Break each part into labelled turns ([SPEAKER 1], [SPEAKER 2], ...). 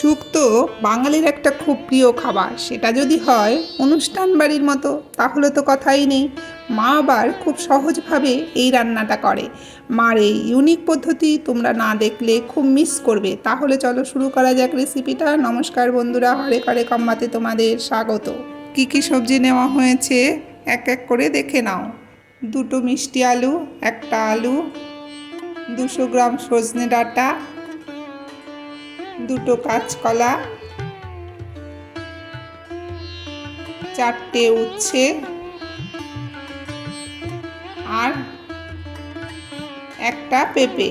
[SPEAKER 1] শুক্তো বাঙালির একটা খুব প্রিয় খাবার। সেটা যদি হয় অনুষ্ঠান বাড়ির মতো, তাহলে তো কথাই নেই। মা আবার খুব সহজভাবে এই রান্নাটা করে। মার এই ইউনিক পদ্ধতি তোমরা না দেখলে খুব মিস করবে। তাহলে চলো শুরু করা যাক রেসিপিটা নমস্কার বন্ধুরা, হরে করে কম্বাতে তোমাদের স্বাগত। কি কি সবজি নেওয়া হয়েছে এক এক করে দেখে নাও। দুটো মিষ্টি আলু, একটা আলু, দুশো গ্রাম সজনে ডাঁটা দুটো কাঁচকলা, চারটে উচ্ছে আর একটা পেঁপে।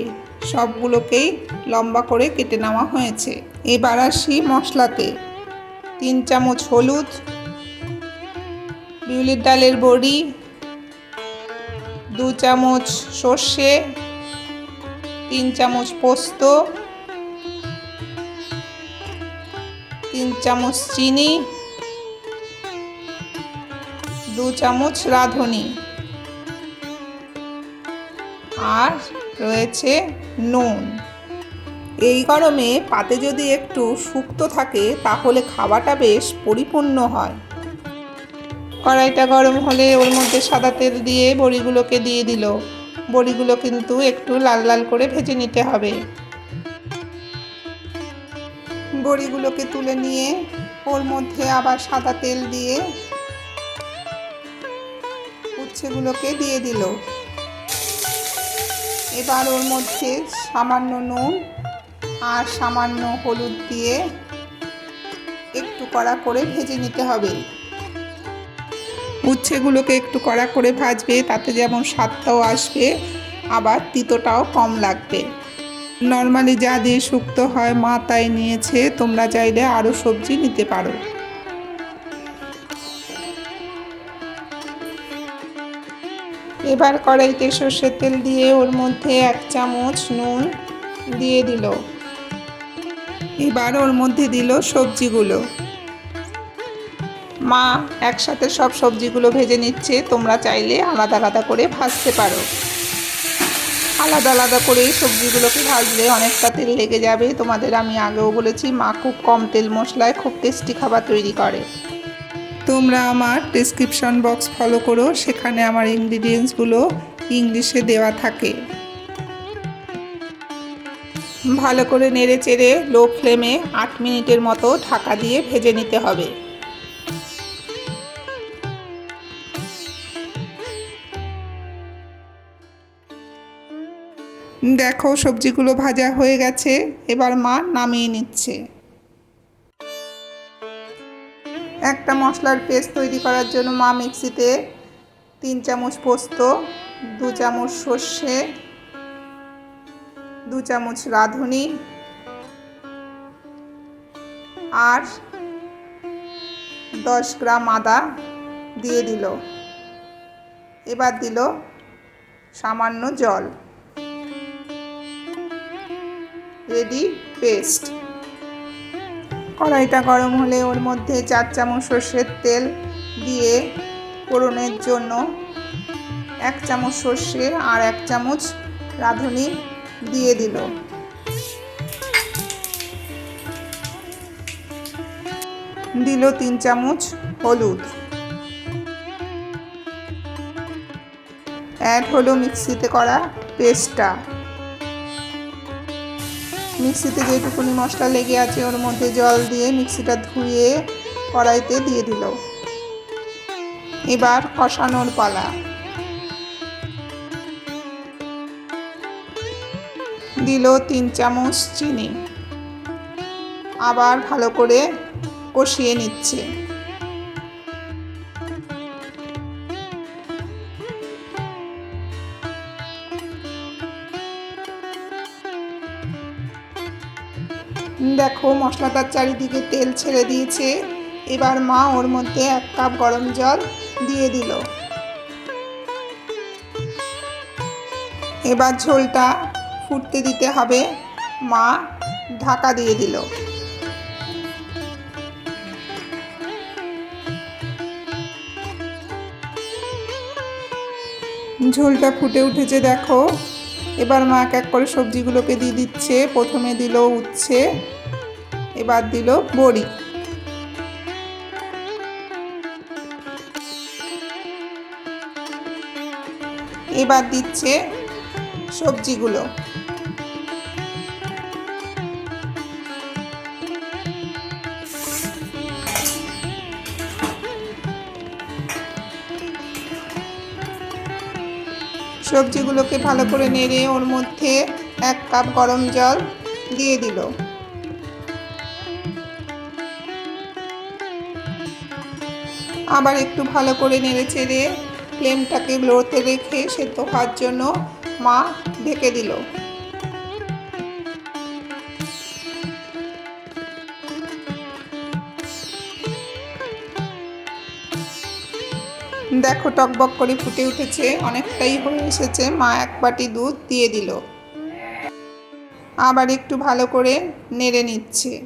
[SPEAKER 1] সবগুলোকেই লম্বা করে কেটে নেওয়া হয়েছে। এবার আসি মশলাতে। তিন চামচ হলুদ, বিউলির ডালের বড়ি, দু চামচ সর্ষে, তিন চামচ পোস্ত তিন চামচ চিনি, দু চামচ রাঁধুনি আর রয়েছে নুন। এই গরমে পাতে যদি একটু শুক্তো থাকে, তাহলে খাওয়াটা বেশ পরিপূর্ণ হয়। কড়াইটা গরম হলে ওর মধ্যে সাদা তেল দিয়ে বড়িগুলোকে দিয়ে দিল। বড়িগুলো কিন্তু একটু লাল লাল করে ভেজে নিতে হবে। বড়িগুলোকে তুলে নিয়ে ওর মধ্যে আবার সাদা তেল দিয়ে উচ্ছেগুলোকে দিয়ে দিল। এবার ওর মধ্যে সামান্য নুন আর সামান্য হলুদ দিয়ে একটু কড়া করে ভেজে নিতে হবে। উচ্ছেগুলোকে একটু কড়া করে ভাজবে, তাতে যেমন স্বাদটাও আসবে, আবার তিতোটাও কম লাগবে। নর্মালি যা দিয়ে শুক্তো হয় মা তাই নিয়েছে, তোমরা চাইলে আরও সবজি নিতে পারো। এবার কড়াইতে সর্ষের তেল দিয়ে ওর মধ্যে এক চামচ নুন দিয়ে দিল। এবার ওর মধ্যে দিল সবজিগুলো। মা একসাথে সব সবজিগুলো ভেজে নিচ্ছে, তোমরা চাইলে আলাদা আলাদা করে ভাজতে পারো। আলাদা আলাদা করে সবজিগুলোকে ভাজলে অনেকটা তেল লেগে যাবে। তোমাদের আমি আগেও বলেছি, মা খুব কম তেল মশলায় খুব টেস্টি খাবার তৈরি করে। তোমরা আমার ডিসক্রিপশন বক্স ফলো করো, সেখানে আমার ইনগ্রিডিয়েন্টসগুলো ইংলিশে দেওয়া থাকে। ভালো করে নেড়ে চেড়ে লো ফ্লেমে আট মিনিটের মতো ঢাকা দিয়ে ভেজে নিতে হবে। দেখো সবজিগুলো ভাজা হয়ে গেছে, এবার মা নামিয়ে নিচ্ছে। একটা মশলার পেস্ট তৈরি করার জন্য মা মিক্সিতে তিন চামচ পোস্ত, দু চামচ সর্ষে, দু চামচ রাঁধুনি আর দশ গ্রাম আদা দিয়ে দিল। এবার দিল সামান্য জল। Ready paste. কড়াইটা গরম হলে ওর মধ্যে চার চামচ সর্ষের তেল দিয়ে ফোড়নের জন্য এক চামচ সর্ষে আর এক চামচ রাঁধুনি দিয়ে দিল। দিল তিন চামচ হলুদ। অ্যাড হলো মিক্সিতে করা পেস্টটা। মিক্সিতে যেটুকুনি মশলা লেগে আছে, ওর মধ্যে জল দিয়ে মিক্সিটা ধুয়ে কড়াইতে দিয়ে দিল। এবার কষানোর পালা। দিল তিন চামচ চিনি। আবার ভালো করে কষিয়ে নিচ্ছে। দেখো মশলাটার চারিদিকে তেল ছেড়ে দিয়েছে। এবার মা ওর মধ্যে এক কাপ গরম জল দিয়ে দিল। এবার ঝোলটা ফুটতে দিতে হবে। মা ঢাকা দিয়ে দিল। ঝোলটা ফুটে উঠেছে, দেখো। এবার মা এক এক করে সবজিগুলোকে দিয়ে দিচ্ছে। প্রথমে দিল উচ্ছে, এবার দিল বড়ি। এবার দিচ্ছে সবজিগুলো। সবজিগুলোকে ভালো করে নেড়ে ওর মধ্যে এক কাপ গরম জল দিয়ে দিল। আবার একটু ভালো করে নেড়ে চেড়ে, ফ্লেমটাকে লোতে রেখে সেদ্ধ হওয়ার জন্য মা ঢেকে দিল। দেখো, টকবক করে ফুটে উঠেছে, অনেকটাই হয়ে এসেছে। মা এক বাটি দুধ দিয়ে দিল। আবার একটু ভালো করে নেড়ে নিচ্ছে।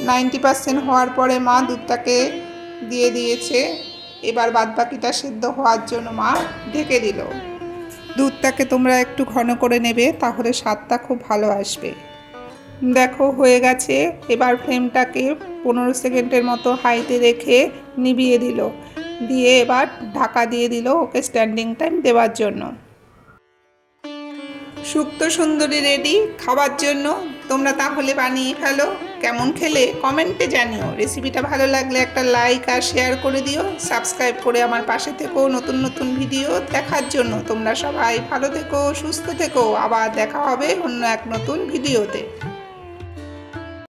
[SPEAKER 1] নাইনটি পার্সেন্ট হওয়ার পরে মা দুধটাকে দিয়ে দিয়েছে। এবার বাদবাকিটা সেদ্ধ হওয়ার জন্য মা ঢেকে দিল। দুধটাকে তোমরা একটু ঘন করে নেবে, তাহলে স্বাদটা খুব ভালো আসবে। দেখো, হয়ে গেছে। এবার ফ্লেমটাকে পনেরো সেকেন্ডের মতো হাইতে রেখে নিভিয়ে দিল। দিয়ে এবার ঢাকা দিয়ে দিল ওকে স্ট্যান্ডিং টাইম দেওয়ার জন্য। সুক্ত সুন্দরী রেডি খাবার জন্য। তোমরা তাহলে বানিয়ে ফেলো। কেমন খেলে কমেন্টে জানিও। রেসিপিটা ভালো লাগলে একটা লাইক আর শেয়ার করে দিও। সাবস্ক্রাইব করে আমার পাশে থেকো। নতুন নতুন ভিডিও দেখার জন্য। তোমরা সবাই ভালো থেকো, সুস্থ থেকো। আবার দেখা হবে অন্য এক নতুন ভিডিওতে